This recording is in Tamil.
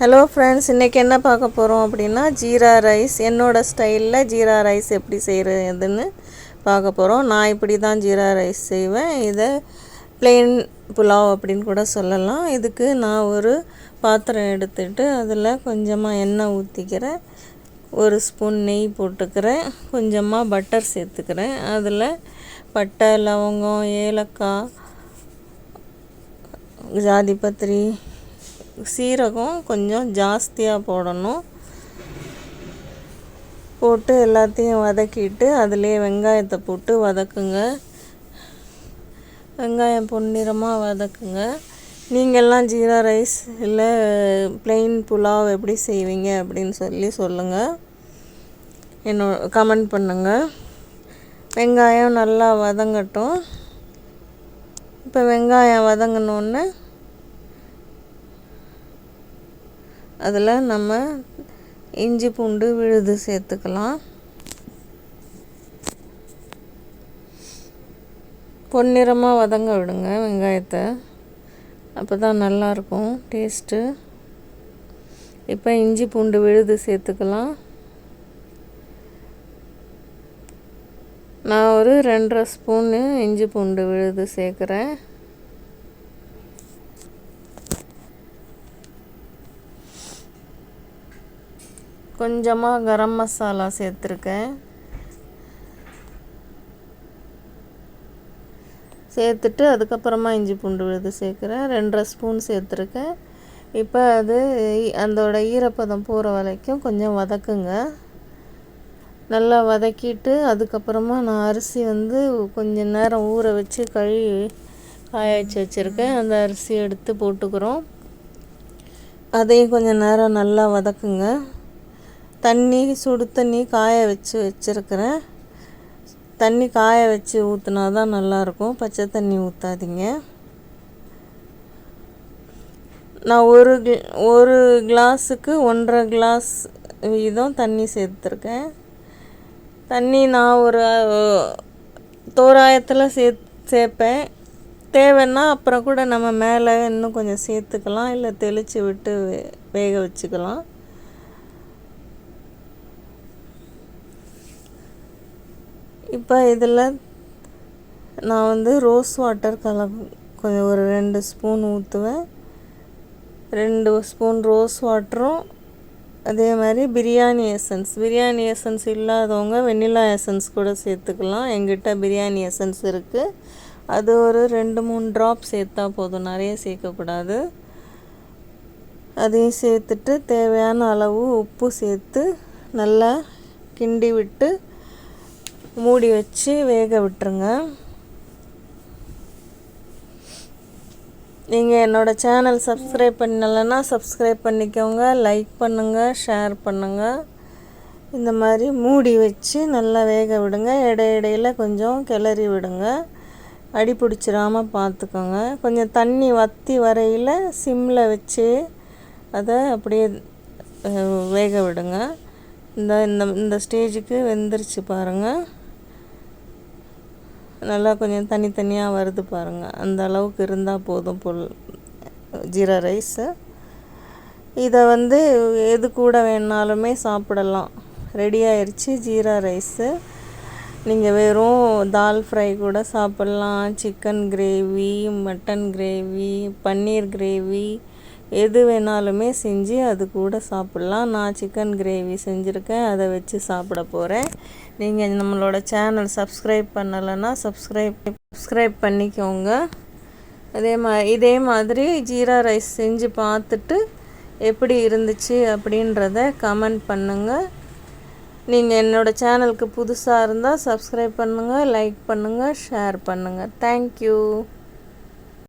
ஹலோ ஃப்ரெண்ட்ஸ் இன்றைக்கி என்ன பார்க்க போகிறோம் அப்படின்னா ஜீரா ரைஸ். என்னோடய ஸ்டைலில் ஜீரா ரைஸ் எப்படி செய்கிறதுன்னு பார்க்க போகிறோம் நான் இப்படி தான் ஜீரா ரைஸ் செய்வேன். இதை plain புலாவ் அப்படின்னு கூட சொல்லலாம். இதுக்கு நான் ஒரு பாத்திரம் எடுத்துட்டு அதில் கொஞ்சமாக எண்ணெய் ஊற்றிக்கிறேன் ஒரு ஸ்பூன் நெய் போட்டுக்கிறேன். கொஞ்சமாக பட்டர் சேர்த்துக்கிறேன். அதில் பட்டை லவங்கம் ஏலக்காய் ஜாதிபத்திரி சீரகம் கொஞ்சம் ஜாஸ்தியாக போடணும். போட்டு எல்லாத்தையும் வதக்கிட்டு அதிலே வெங்காயத்தை போட்டு வதக்குங்க. வெங்காயம் பொன்னிறமாக வதக்குங்க. நீங்கள்லாம் ஜீரா ரைஸ் இல்லை பிளெயின் புலாவ் எப்படி செய்வீங்க அப்படின்னு சொல்லி சொல்லுங்கள் என்னோ கமெண்ட் பண்ணுங்கள் வெங்காயம் நல்லா வதங்கட்டும். இப்போ வெங்காயம் வதங்கினோன்னே அதில் நம்ம இஞ்சி பூண்டு விழுது சேர்த்துக்கலாம். பொன்னிறமாக வதங்க விடுங்க வெங்காயத்தை. அப்போ தான் நல்லாயிருக்கும் டேஸ்ட்டு. இப்போ இஞ்சி பூண்டு விழுது சேர்த்துக்கலாம். நான் ஒரு ரெண்டரை ஸ்பூனு இஞ்சி பூண்டு விழுது சேர்க்குறேன். கொஞ்சமாக கரம் மசாலா சேர்த்துருக்கேன். சேர்த்துட்டு அதுக்கப்புறமா இஞ்சி பூண்டு விழுது சேர்க்குறேன். ரெண்டரை ஸ்பூன் சேர்த்துருக்கேன். இப்போ அது அதோட ஈரப்பதம் போகிற வரைக்கும் கொஞ்சம் வதக்குங்க. நல்லா வதக்கிட்டு அதுக்கப்புறமா நான் அரிசி வந்து கொஞ்சம் நேரம் ஊற வச்சு கழுவி காய வச்சு வச்சுருக்கேன். அந்த அரிசி எடுத்து போட்டுக்கிறோம். அதையும் கொஞ்சம் நேரம் நல்லா வதக்குங்க. தண்ணி சுடு தண்ணி காய வச்சு வச்சுருக்கிறேன். தண்ணி காய வச்சு ஊற்றினா தான் நல்லாயிருக்கும். பச்சை தண்ணி ஊற்றாதீங்க நான் ஒரு கிள ஒரு கிளாஸுக்கு ஒன்றரை கிளாஸ் வீதம் தண்ணி சேர்த்துருக்கேன். தண்ணி நான் ஒரு தோராயத்தில் சே சேர்ப்பேன். தேவைன்னா அப்புறம் கூட நம்ம மேலே இன்னும் கொஞ்சம் சேர்த்துக்கலாம். இல்லை தெளித்து விட்டு வே வேக வச்சுக்கலாம். இப்போ இதில் நான் வந்து ரோஸ் வாட்டர் கல கொஞ்சம் ஒரு ரெண்டு ஸ்பூன் ஊற்றுவேன். ரெண்டு ஸ்பூன் ரோஸ் வாட்டரும் அதே மாதிரி பிரியாணி எசன்ஸ். பிரியாணி எசன்ஸ் இல்லாதவங்க வெண்ணிலா எசன்ஸ் கூட சேர்த்துக்கலாம். எங்கிட்ட பிரியாணி எசன்ஸ் இருக்குது அது ஒரு ரெண்டு மூணு ட்ராப் சேர்த்தா போதும். நிறைய சேர்க்கக்கூடாது. அதையும் சேர்த்துட்டு தேவையான அளவு உப்பு சேர்த்து நல்லா கிண்டி விட்டு மூடி வச்சு வேக விட்டுருங்க. நீங்கள் என்னோடய சேனல் சப்ஸ்கிரைப் பண்ணலைன்னா சப்ஸ்கிரைப் பண்ணிக்கோங்க லைக் பண்ணுங்கள் ஷேர் பண்ணுங்கள் இந்த மாதிரி மூடி வச்சு நல்லா வேக விடுங்க. இடை கொஞ்சம் கிளறி விடுங்க. அடி பிடிச்சிடாமல் பார்த்துக்கோங்க. கொஞ்சம் தண்ணி வற்றி வரையில் சிம்மில் வச்சு அதை அப்படியே வேக விடுங்க. இந்த இந்த இந்த ஸ்டேஜுக்கு வெந்துருச்சு பாருங்கள் நல்லா கொஞ்சம் தனித்தனியாக வருது பாருங்கள் அந்த அளவுக்கு இருந்தால் போதும் புல் ஜீரா ரைஸு. இதை வந்து எது கூட வேணாலுமே சாப்பிடலாம். ரெடி ஆயிடுச்சு ஜீரா ரைஸு. நீங்கள் வெறும் தால் ஃப்ரை கூட சாப்பிட்லாம். Chicken gravy mutton gravy paneer gravy எது வேணாலுமே செஞ்சு அது கூட சாப்பிட்லாம். நான் சிக்கன் கிரேவி செஞ்சுருக்கேன். அதை வச்சு சாப்பிட போகிறேன் நீங்கள் நம்மளோட சேனல் சப்ஸ்கிரைப் பண்ணலைன்னா சப்ஸ்கிரைப் சப்ஸ்கிரைப் பண்ணிக்கோங்க. அதே மா இதே மாதிரி ஜீரா ரைஸ் செஞ்சு பார்த்துட்டு எப்படி இருந்துச்சு அப்படின்றத கமெண்ட் பண்ணுங்கள் நீங்கள் என்னோடய சேனலுக்கு புதுசாக இருந்தால் சப்ஸ்கிரைப் பண்ணுங்கள் லைக் பண்ணுங்கள் ஷேர் பண்ணுங்கள் தேங்க்யூ